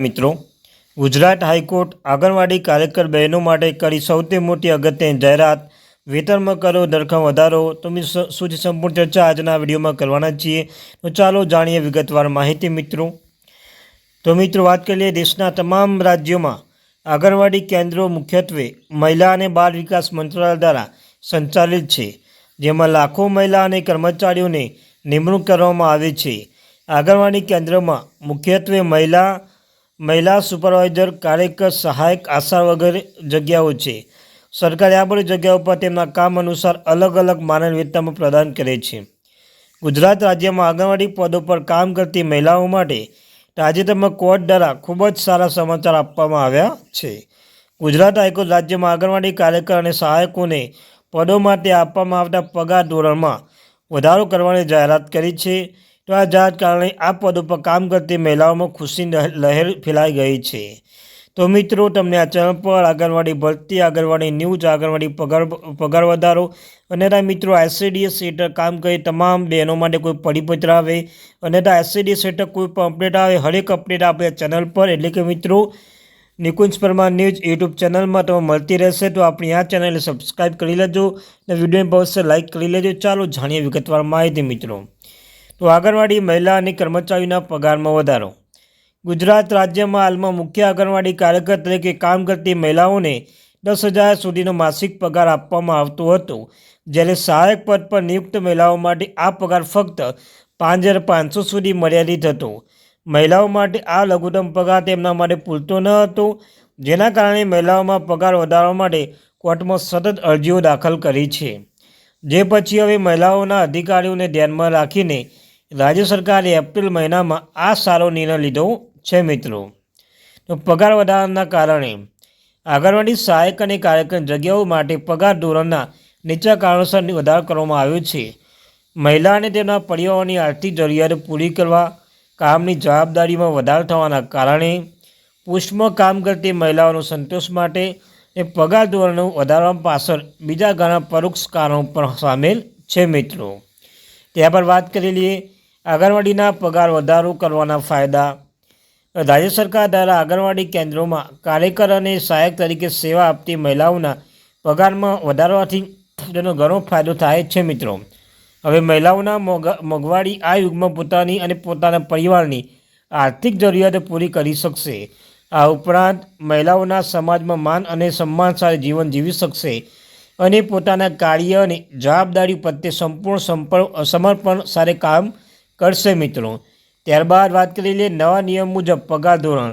મિત્રો, ગુજરાત હાઈકોર્ટ આંગણવાડી કાર્યકર બહેનો માટે કરી સૌથી મોટી અગત્યની જાહેરાત. વેતનમાં કરો દરખમ વધારો. તો સુધી સંપૂર્ણ ચર્ચા આજના વિડીયોમાં કરવાના છીએ. તો ચાલો જાણીએ વિગતવાર માહિતી મિત્રો. તો મિત્રો, વાત કરીએ દેશના તમામ રાજ્યોમાં આંગણવાડી કેન્દ્રો મુખ્યત્વે મહિલા અને બાળ વિકાસ મંત્રાલય દ્વારા સંચાલિત છે, જેમાં લાખો મહિલા અને કર્મચારીઓને નિમણૂક કરવામાં આવે છે. આંગણવાડી કેન્દ્રમાં મુખ્યત્વે મહિલા મહિલા સુપરવાઇઝર, કાર્યકર, સહાયક, આશા વગેરે જગ્યાઓ છે. સરકારે આ બધી જગ્યાઓ પર તેમના કામ અનુસાર અલગ અલગ માનવ વેતનમાં પ્રદાન કરે છે. ગુજરાત રાજ્યમાં આંગણવાડી પદો પર કામ કરતી મહિલાઓ માટે તાજેતરમાં કોર્ટ દ્વારા ખૂબ જ સારા સમાચાર આપવામાં આવ્યા છે. ગુજરાત હાઈકોર્ટ રાજ્યમાં આંગણવાડી કાર્યકર અને સહાયકોને પદો માટે આપવામાં આવતા પગાર ધોરણમાં વધારો કરવાની જાહેરાત કરી છે. તો આ જાત કારણે આ પદ ઉપર કામ કરતી મહિલાઓમાં ખુશીની લહેર ફેલાઈ ગઈ છે. તો મિત્રો, તમને આ ચેનલ પર આંગણવાડી ભરતી, આંગણવાડી ન્યૂઝ, આંગણવાડી પગાર પગાર વધારો અને ત્યાં મિત્રો એસસીડીએસ હેઠળ કામ કરી તમામ બહેનો માટે કોઈ પરિપત્ર આવે અને ત્યાં એસસીડીએસ હેઠળ કોઈ પણ અપડેટ આવે, હરેક અપડેટ આપણે ચેનલ પર. એટલે કે મિત્રો, નિકુંજ પરમાર ન્યૂઝ યુટ્યુબ ચેનલમાં તમે મળતી રહેશે. તો આપણી આ ચેનલને સબસ્ક્રાઈબ કરી લેજો અને વિડીયોને ભાવશે લાઇક કરી લેજો. ચાલો જાણીએ વિગતવાર માહિતી મિત્રો. તો આંગણવાડી મહિલા અને કર્મચારીના પગારમાં વધારો. ગુજરાત રાજ્યમાં હાલમાં મુખ્ય આંગણવાડી કાર્યકર તરીકે કામ કરતી મહિલાઓને દસ હજાર સુધીનો માસિક પગાર આપવામાં આવતો હતો, જ્યારે સહાયક પદ પર નિયુક્ત મહિલાઓ માટે આ પગાર ફક્ત પાંચ હજાર પાંચસો સુધી મર્યાદિત હતો. મહિલાઓ માટે આ લઘુત્તમ પગાર તેમના માટે પૂરતો ન હતો, જેના કારણે મહિલાઓમાં પગાર વધારવા માટે કોર્ટમાં સતત અરજીઓ દાખલ કરી છે. જે પછી હવે મહિલાઓના અધિકારીઓને ધ્યાનમાં રાખીને રાજ્ય સરકારે એપ્રિલ મહિનામાં આ સારો નિર્ણય લીધો છે, મિત્રો. તો પગાર વધારાના કારણે આંગણવાડી સહાયક અને કાર્યક્રમ જગ્યાઓ માટે પગાર ધોરણના નીચા કારણોસર વધારો કરવામાં આવ્યો છે. મહિલા અને તેના પરિવારોની આર્થિક જરૂરિયાતો પૂરી કરવા કામની જવાબદારીમાં વધારો થવાના કારણે પુષ્પમાં કામ કરતી મહિલાઓનો સંતોષ માટે એ પગાર ધોરણો વધારવા પાછળ બીજા ઘણા પરોક્ષ કારણો પણ સામેલ છે, મિત્રો. ત્યાં પર વાત કરી લઈએ. આંગણવાડીના પગાર વધારો કરવાના ફાયદા. રાજ્ય સરકાર દ્વારા આંગણવાડી કેન્દ્રોમાં કાર્યકર અને સહાયક તરીકે સેવા આપતી મહિલાઓના પગારમાં વધારવાથી તેનો ઘણો ફાયદો થાય છે મિત્રો. હવે મહિલાઓના મોંઘવાડી આ યુગમાં પોતાની અને પોતાના પરિવારની આર્થિક જરૂરિયાતો પૂરી કરી શકશે. આ ઉપરાંત મહિલાઓના સમાજમાં માન અને સન્માન સાથે જીવન જીવી શકશે. અને પોતાના કાર્ય અને જવાબદારી પ્રત્યે સંપૂર્ણ સમર્પણ સાથે કામ કરશે મિત્રો. ત્યારબાદ વાત કરી લઈએ નવા નિયમ મુજબ પગાર ધોરણ.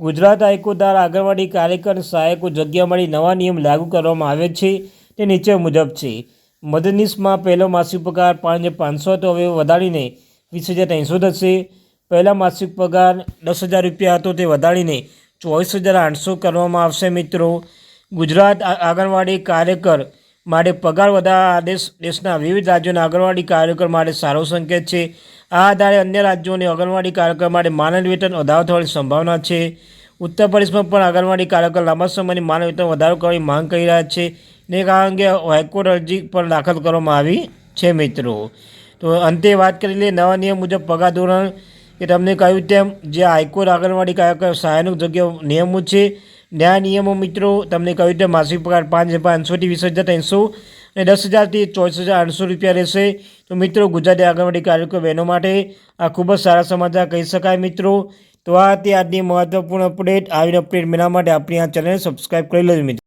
ગુજરાત હાઈકોર્ટ દ્વારા આંગણવાડી કાર્યકર સહાયકો જગ્યા મળી નવા નિયમ લાગુ કરવામાં આવે છે તે નીચે મુજબ છે. મદદનીશમાં પહેલો માસિક પગાર પાંચ હજાર પાંચસો હતો, હવે વધારીને વીસ હજાર ત્રણસો થશે. પહેલા માસિક પગાર દસ હજાર રૂપિયા હતો, તે વધારીને ચોવીસ હજાર આઠસો કરવામાં આવશે મિત્રો. ગુજરાત આંગણવાડી કાર્યકર માટે પગાર વધારા આદેશ દેશના વિવિધ રાજ્યોના આંગણવાડી કાર્યકર માટે સારો સંકેત છે. આ આધારે અન્ય રાજ્યોની આંગણવાડી કાર્યકર માટે માનદ વેતન વધારો થવાની સંભાવના છે. ઉત્તર પ્રદેશમાં પણ આંગણવાડી કાર્યકર લાંબા સમયની માનવ વેતન વધારો કરવાની માંગ કરી રહ્યા છે ને કારણ કે હાઈકોર્ટ અરજી પણ દાખલ કરવામાં આવી છે મિત્રો. તો અંતે વાત કરી લઈએ નવા નિયમ મુજબ પગાર ધોરણ. કે તમને કહ્યું તેમ, જે હાઈકોર્ટ આંગણવાડી કાર્યકર સહાયનું જગ્યા નિયમો છે ન્યાય નિયમો મિત્રો, તમને કહ્યું તેમ માસિક પગાર પાંચ હજાર પાંચસોથી વીસ હજાર ત્રણસો અને દસ હજારથી ચોવીસ હજાર આઠસો રૂપિયા રહેશે. તો મિત્રો, ગુજરાતી આંગણવાડી કાર્યકર બહેનો માટે આ ખૂબ જ સારા સમાચાર કહી શકાય મિત્રો. તો આ તે આજની મહત્વપૂર્ણ અપડેટ આવીને અપડેટ મેળવવા માટે આપણી આ ચેનલ સબસ્ક્રાઈબ કરી લેજો મિત્રો.